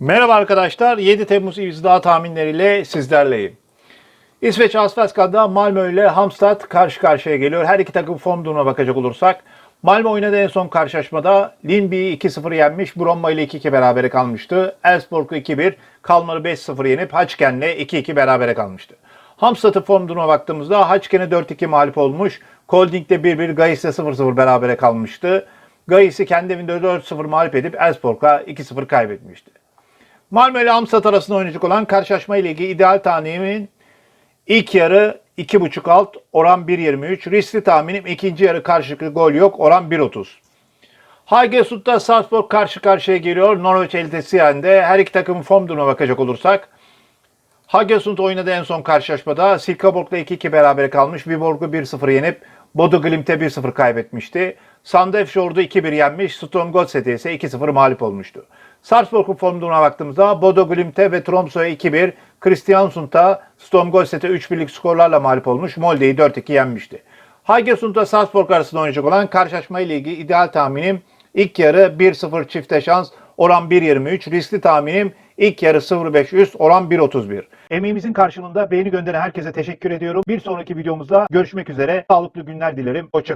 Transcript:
Merhaba arkadaşlar. 7 Temmuz İzdağ tahminleriyle sizlerleyim. İsveç Asfaltska'da Malmö ile Hamstad karşı karşıya geliyor. Her iki takım form durumuna bakacak olursak Malmö oynadığı en son karşılaşmada Linby'yi 2-0 yenmiş. Bromma ile 2-2 berabere kalmıştı. Elfsborg'u 2-1, Kalmar'ı 5-0 yenip Haçken'le 2-2 berabere kalmıştı. Hamstad'ın form durumuna baktığımızda Haçken'e 4-2 mağlup olmuş. Kolding'de 1-1, Gais'le 0-0 berabere kalmıştı. Gais'i kendi evinde 4-0 mağlup edip Elfsborg'a 2-0 kaybetmişti. Malmö ile Amstad arasında oynayacak olan karşılaşma ile ilgili ideal tahminimin ilk yarı 2.5 alt oran 1.23. Riskli tahminim ikinci yarı karşılıklı gol yok oran 1.30. Hagesund'da Salzburg karşı karşıya geliyor. Norveç Elitesiyen'de her iki takımın form durumuna bakacak olursak Hagesund oynadı en son karşılaşmada. Silkeborg'la 2-2 berabere kalmış. Viborg'u 1-0 yenip Bodo Glimt'e 1-0 kaybetmişti. Sandefjord'u 2-1 yenmiş. Sturm Godset'e ise 2-0 mağlup olmuştu. Sarpsborg'un form baktığımızda Bodo Glimt'e ve Tromsø'ya 2-1, Kristiansund'a Sturm Godset'e 3-1'lik skorlarla mağlup olmuş. Molde'yi 4-2 yenmişti. Hagesund'da Salzburg arasında oynayacak olan karşılaşma ile ilgili ideal tahminim ilk yarı 1-0 çifte şans oran 1.23. Riskli tahminim ilk yarı 0.5 üst oran 1.31. Emeğimizin karşılığında beğeni gönderen herkese teşekkür ediyorum. Bir sonraki videomuzda görüşmek üzere. Sağlıklı günler dilerim. Hoşçakalın.